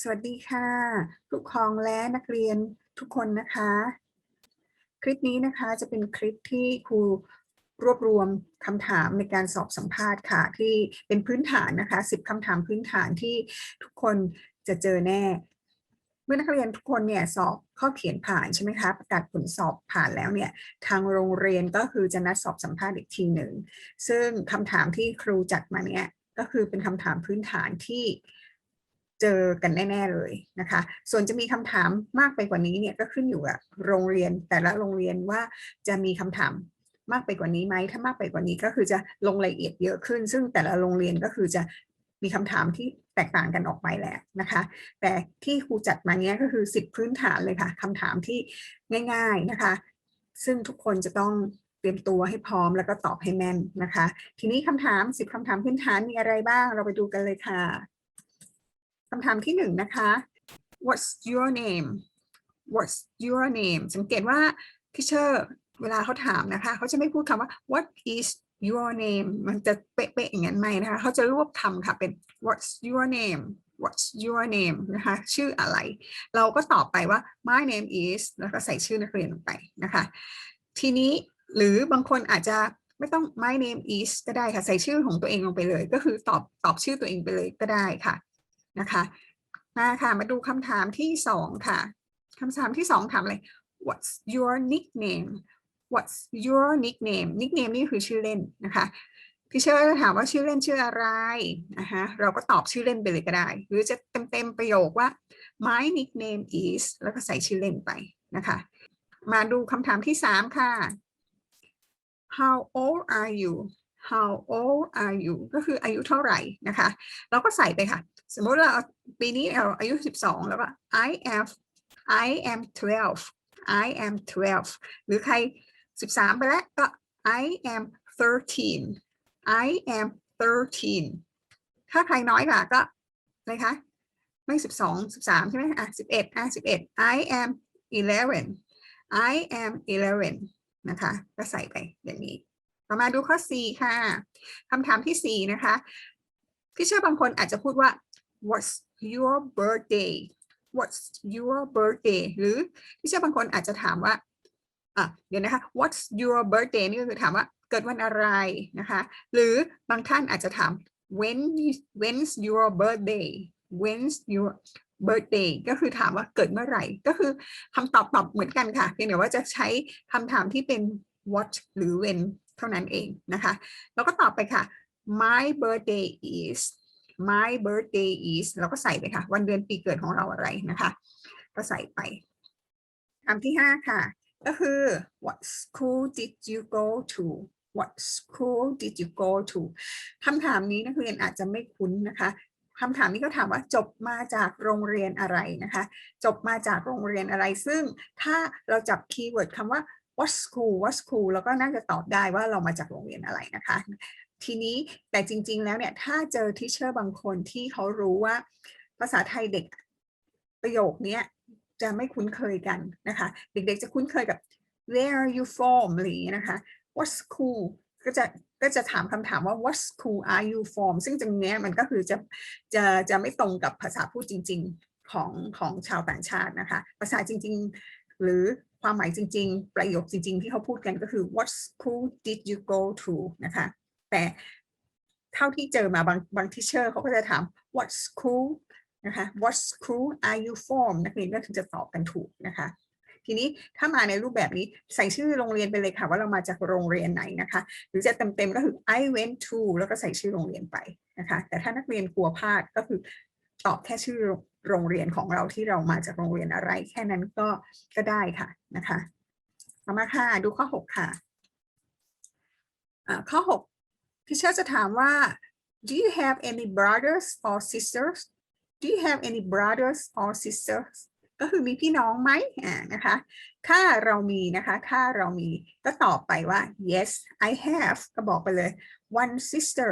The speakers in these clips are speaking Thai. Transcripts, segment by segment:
สวัสดีค่ะผู้ปกครองและนักเรียนทุกคนนะคะ คลิปนี้นะคะจะเป็นคลิปที่ครูรวบรวมคำถามในการสอบสัมภาษณ์ค่ะ ที่เป็นพื้นฐานนะคะ10คำถามพื้นฐานที่ทุกคนจะเจอแน่ เมื่อนักเรียนทุกคนเนี่ยสอบข้อเขียนผ่านใช่ไหมคะประกาศผลสอบผ่านแล้วเนี่ยทางโรงเรียนก็คือจะนัดสอบสัมภาษณ์อีกทีหนึ่งซึ่งคำถามที่ครูจัดมาเนี่ยก็คือเป็นคำถามพื้นฐานที่ เจอกันแน่ ๆเลยนะคะ ส่วนจะมีคำถามมากไปกว่านี้เนี่ยก็ขึ้นอยู่กับโรงเรียนแต่ละโรงเรียนว่าจะมีคำถามมากไปกว่านี้ไหมถ้ามากไปกว่านี้ก็คือจะลงรายละเอียดเยอะขึ้น ซึ่งแต่ละโรงเรียนก็คือจะมีคำถามที่แตกต่างกันออกไปแหละนะคะ แต่ที่ครูจัดมาเนี้ยก็คือสิบพื้นฐานเลยค่ะคำถามที่ง่าย ๆนะคะ ซึ่งทุกคนจะต้องเตรียมตัวให้พร้อมแล้วก็ตอบให้แม่นนะคะ ทีนี้คำถามสิบคำถามพื้นฐานมีอะไรบ้างเราไปดูกันเลยค่ะ คำถามที่หนึ่งนะคะ What's your name What's your name สังเกตว่าที่เชอร์เวลาเขาถามนะคะ เขาจะไม่พูดคำว่า What is your name มันจะเป๊ะๆอย่างนั้นไหมนะคะ เขาจะรวบคำค่ะเป็น What's your name What's your name นะคะ ชื่ออะไร เราก็ตอบไปว่า my name is แล้วก็ใส่ชื่อนักเรียนลงไปนะคะ ทีนี้หรือบางคนอาจจะไม่ต้อง my name is ก็ได้ค่ะ ใส่ชื่อของตัวเองลงไปเลย ก็คือตอบตอบชื่อตัวเองไปเลยก็ได้ค่ะ นะคะมาค่ะ มาดูคำถามที่สองค่ะคำถามที่สองถามอะไร What's your nickname What's your nickname nickname นี่คือชื่อเล่นนะคะพี่เชอร์ถามว่าชื่อเล่นชื่ออะไรนะคะเราก็ตอบชื่อเล่นไปเลยก็ได้ หรือจะเต็มๆประโยคว่า my nickname is แล้วก็ใส่ชื่อเล่นไปนะคะ มาดูคำถามที่สามค่ะ how old are you how old are you ก็คืออายุเท่าไหร่นะคะ เราก็ใส่ไปค่ะ สมมติเราปีนี้เราอายุ 12 แล้วก็ I am I am 12 I am 12 หรือใคร 13 ไปแล้วก็ I am 13 I am 13 ถ้าใครน้อยกว่าก็อะไรคะไม่12 13ใช่ไหมอะ11อะ11 I am 11 I am 11นะคะ ก็ใส่ไปอย่างนี้ อมาดูข้อ 4 ค่ะคำถามที่ 4 นะคะพี่เชื่อบางคนอาจจะพูดว่า what's your birthday what's your birthday หรือพี่เชื่อบางคนอาจจะถามว่าอะเดี๋ยวนะคะ what's your birthday นี่ก็คือถามว่าเกิดวันอะไรนะคะ หรือบางท่านอาจจะถาม when when's your birthday when's your birthday ก็คือถามว่าเกิดเมื่อไหร่ ก็คือคำตอบตอบเหมือนกันค่ะ เพียงแต่ว่าจะใช้คำถามที่เป็น what หรือ when เท่านั้นเองนะคะ แล้วก็ตอบไปค่ะ my birthday is my birthday is เราก็ใส่ไปค่ะ วันเดือนปีเกิดของเราอะไรนะคะ ก็ใส่ไปคำที่ห้าค่ะ ก็คือ what school did you go to what school did you go to คำถามนี้นักเรียนอาจจะไม่คุ้นนะคะคำถามนี้ก็ถามว่าจบมาจากโรงเรียนอะไรนะคะ จบมาจากโรงเรียนอะไร ซึ่งถ้าเราจับคีย์เวิร์ดคำว่า what school what school แล้วก็น่าจะตอบได้ว่าเรามาจากโรงเรียนอะไรนะคะ ทีนี้แต่จริง ๆ แล้วเนี่ยถ้าเจอทิเชอร์บางคนที่เขารู้ว่าภาษาไทยเด็กประโยคนี้จะไม่คุ้นเคยกันนะคะ เด็กๆจะคุ้นเคยกับ where are you from หรือนะคะ what school ก็จะก็จะถามคำถามว่า what school are you from ซึ่งตรงนี้มันก็คือจะจะจะไม่ตรงกับภาษาพูดจริง ๆ ของของชาวต่างชาตินะคะ ภาษาจริง ๆ หรือ ความหมายจริง ๆ ประโยคจริง ๆ ที่เขาพูดกันก็คือ what school did you go to นะคะ แต่เท่าที่เจอมาบางบางทิเชอร์เขาก็จะถาม what school นะคะ what school are you from นักเรียนก็ถึงจะตอบกันถูกนะคะ ทีนี้ถ้ามาในรูปแบบนี้ใส่ชื่อโรงเรียนไปเลยค่ะว่าเรามาจากโรงเรียนไหนนะคะ หรือจะเต็มๆก็คือ I went to แล้วก็ใส่ชื่อโรงเรียนไปนะคะ แต่ถ้านักเรียนกลัวพลาดก็คือตอบแค่ชื่อ โรงเรียนของเราที่เรามาจากโรงเรียนอะไร แค่นั้นก็ก็ได้ค่ะนะคะต่อมาค่ะดูข้อ 6 ค่ะข้อ 6 พี่เชอร์จะถามว่า do you have any brothers or sisters do you have any brothers or sisters ก็คือมีพี่น้องไหมอ่านะคะ ถ้าเรามีนะคะ ถ้าเรามีก็ตอบไปว่า yes I have ก็บอกไปเลย one sister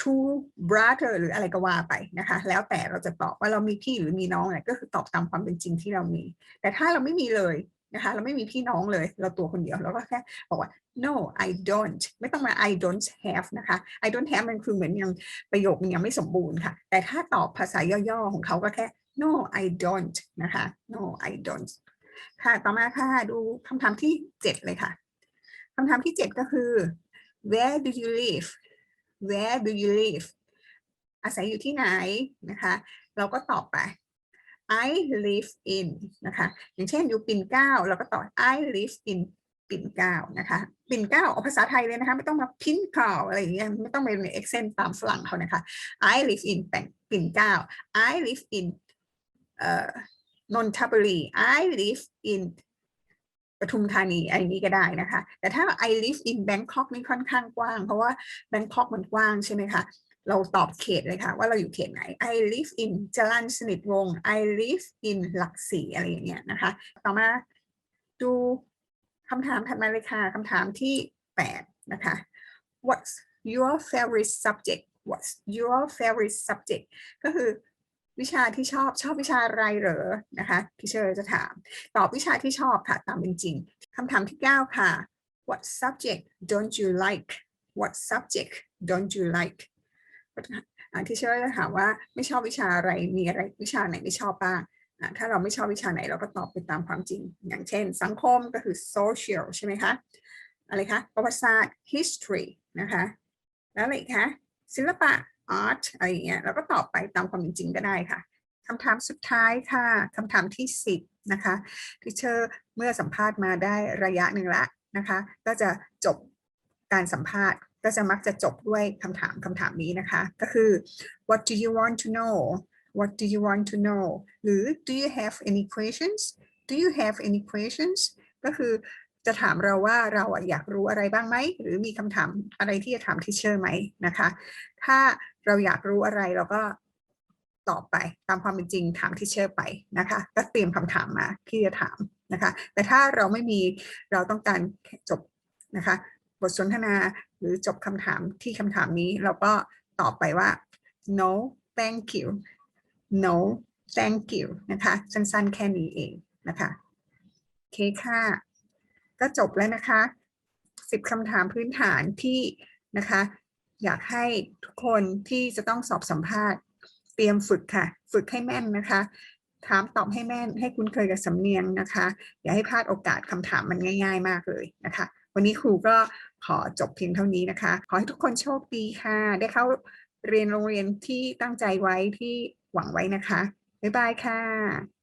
two brother หรืออะไรก็ว่าไปนะคะ แล้วแต่เราจะตอบว่าเรามีพี่หรือมีน้องเนี่ยก็คือตอบตามความเป็นจริงที่เรามี แต่ถ้าเราไม่มีเลยนะคะ เราไม่มีพี่น้องเลย เราตัวคนเดียวเราก็แค่บอกว่า no I don't ไม่ต้องมา I don't have นะคะ I don't have มันคือเหมือนยังประโยคยังไม่สมบูรณ์ค่ะ แต่ถ้าตอบภาษาย่อๆของเขาก็แค่ no I don't นะคะ no I don't ค่ะ ต่อมาค่ะ ดูคำถามที่ 7 เลยค่ะคำถามที่ 7 ก็คือ where do you live where do you live อาศัยอยู่ที่ไหนนะคะ เราก็ตอบไป I live in นะคะ อย่างเช่นอยู่ปิ่นเกล้าเราก็ตอบ I live in ปิ่นเกล้านะคะ ปิ่นเกล้าเอาภาษาไทยเลยนะคะ ไม่ต้องมาพินเกล้าอะไรอย่างเงี้ยไม่ต้องไปใน accent ตามฝรั่งเขานะคะ I live in แปงปิ่นเกล้า I live in เอ่อนนทบุรี I live in ปทุมธานีไอะไรนี้ก็ได้นะคะ แต่ถ้า I live in Bangkok นี่ค่อนข้างกว้าง เพราะว่า Bangkok มันกว้างใช่ไหมคะ เราตอบเขตเลยค่ะ ว่าเราอยู่เขตไหน I live in จรัญสนิทวงศ์ I live in หลักสี่อะไรอย่างเงี้ยนะคะ ต่อมาดูคำถามถัดมาเลยค่ะคำถามที่ 8 นะคะ What's your favorite subject What's your favorite subject ก็คือ วิชาที่ชอบชอบวิชาอะไรเหรอนะคะพี่เชอร์จะถาม ตอบวิชาที่ชอบค่ะตามเป็นจริงคำถามที่ 9 ค่ะ What subject don't you like What subject don't you like ทีเชอร์จะถามว่าไม่ชอบวิชาอะไรมีอะไรวิชาไหนไม่ชอบบ้างถ้าเราไม่ชอบวิชาไหนเราก็ตอบไปตามความจริง อย่างเช่น สังคมก็คือ social ใช่ไหมคะอะไรคะประวัติศาสตร์ history นะคะ แล้วอะไรคะศิลปะ art อะไรอย่างเงี้ยเราก็ตอบไปตามความเป็นจริงก็ได้ค่ะคำถามสุดท้ายค่ะคำถามที่ 10นะคะที่เชอร์เมื่อสัมภาษณ์มาได้ระยะหนึ่งละนะคะ ก็จะจบการสัมภาษณ์ ก็จะมักจะจบด้วยคำถามคำถามนี้นะคะ ก็คือ what do you want to know what do you want to know หรือ do you have any questions do you have any questions ก็คือจะถามเราว่าเราอะอยากรู้อะไรบ้างไหม หรือมีคำถามอะไรที่จะถามทีเชอร์ไหมนะคะ ถ้า เราอยากรู้อะไรเราก็ตอบไปตามความเป็นจริงถามที่เชอร์ไปนะคะ ก็เตรียมคำถามมาที่จะถามนะคะ แต่ถ้าเราไม่มีเราต้องการจบนะคะ บทสนทนาหรือจบคำถามที่คำถามนี้เราก็ตอบไปว่า no thank you no thank you นะคะ สั้นๆ แค่นี้เองนะคะโอเคค่ะ ก็จบแล้วนะคะ 10คำถามพื้นฐานที่นะคะ อยากให้ทุกคนที่จะต้องสอบสัมภาษณ์ เตรียมฝึกค่ะ ฝึกให้แม่นนะคะ ถามตอบให้แม่น ให้คุ้นเคยกับสำเนียงนะคะ อย่าให้พลาดโอกาสคำถามมันง่าย ๆ มากเลยนะคะ วันนี้ครูก็ขอจบเพียงเท่านี้นะคะ ขอให้ทุกคนโชคดีค่ะ ได้เข้าเรียนโรงเรียนที่ตั้งใจไว้ที่หวังไว้นะคะ บ๊ายบายค่ะ